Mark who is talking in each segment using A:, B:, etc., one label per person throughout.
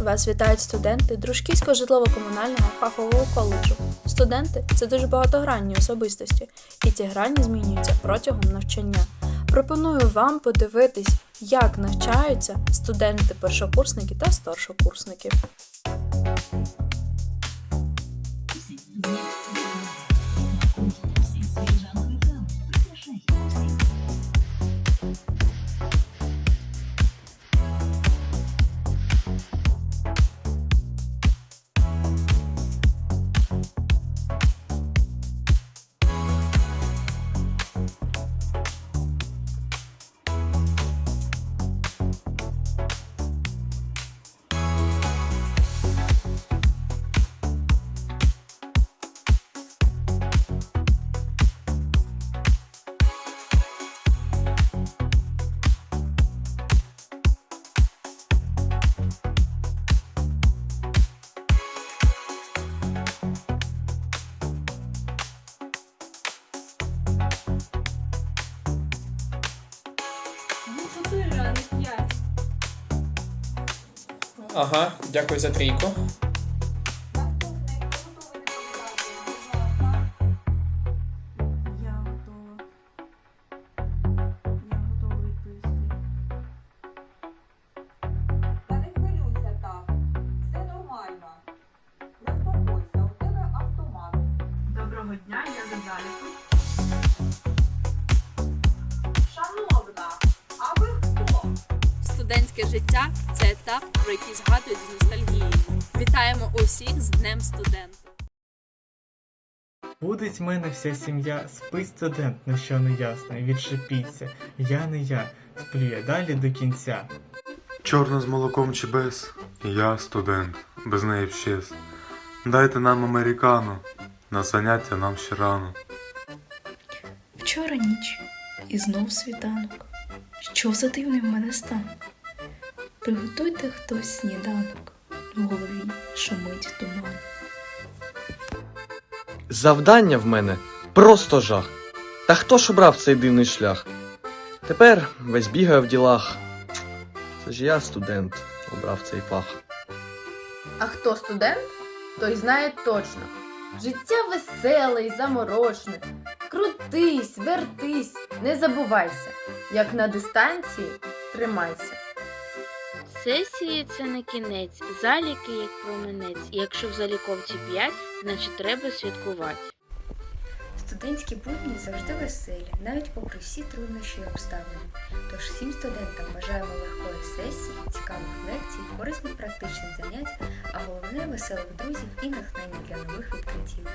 A: Вас вітають студенти Дружківського житлово-комунального фахового коледжу. Студенти це дуже багатогранні особистості, і ці грані змінюються протягом навчання. Пропоную вам подивитись, як навчаються студенти першокурсники та старшокурсники.
B: У тебе автомат.
C: Доброго дня, я за заліком.
B: Шановна, а ви хто?
A: Студентське життя це етап, про який згадують з ностальгією. Вітаємо усіх з Днем студента!
D: Будить в мене вся сім'я, спить студент, на що не ясно, відшипіться. Я не я, сплю я далі до кінця.
E: Чорно з молоком чи без, я студент, без неї вщез. Дайте нам американу, на заняття нам ще рано.
F: Вчора ніч і знов світанок. Що за дивний в мене стан? Приготуйте хтось сніданок, в голові шумить туман.
G: Завдання в мене просто жах. Та хто ж обрав цей дивний шлях? Тепер весь бігає в ділах. Це ж я, студент, обрав цей фах.
H: А хто студент, той знає точно. Життя веселе й заморошне. Крутись, вертись, не забувайся. Як на дистанції, тримайся.
I: Сесії це не кінець, заліки як променець. Якщо в заліковці 5, значить треба святкувати.
J: Студентські будні завжди веселі, навіть попри всі труднощі і обставини. Тож всім студентам бажаємо легкої сесії, цікавих лекцій, корисних практичних занять, а головне веселих друзів і натхнення для нових відкриттів.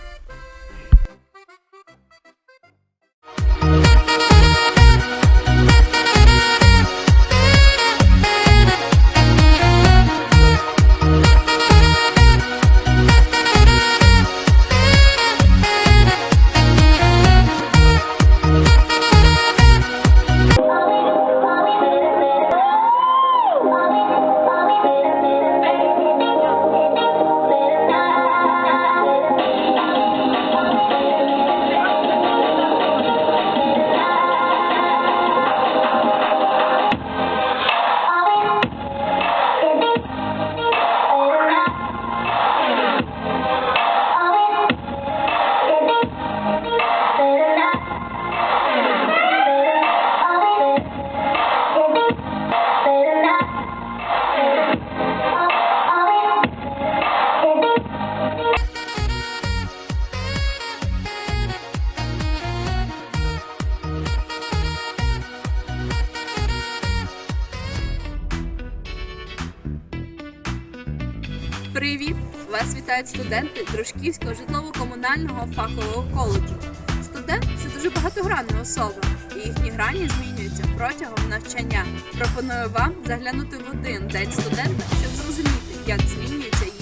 A: Привіт! Вас вітають студенти Дружківського житлово-комунального фахового коледжу. Студент це дуже багатогранна особа, і їхні грані змінюються протягом навчання. Пропоную вам заглянути в один день студента, щоб зрозуміти, як змінюється їхнє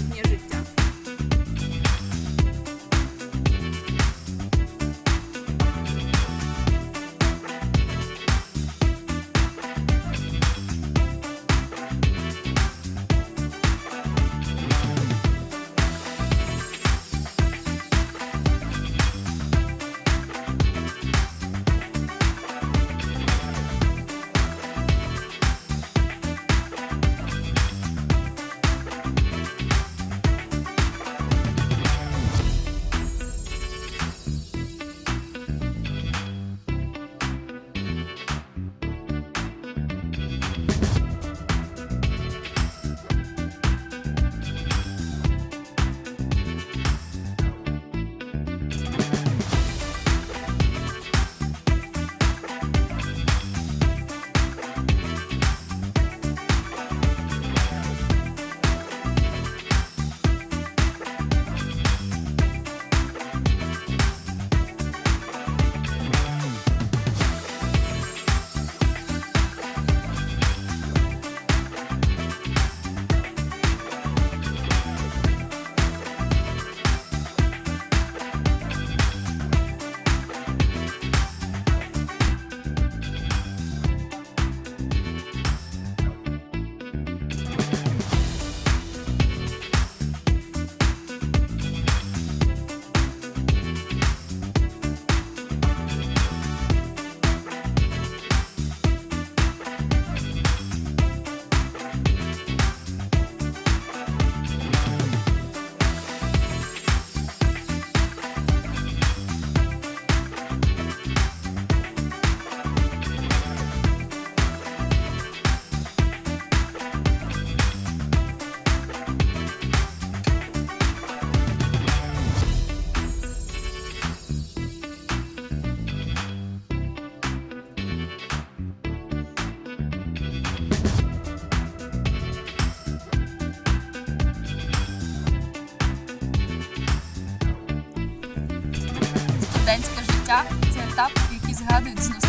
A: життя це етап, який згадують з ностальгією.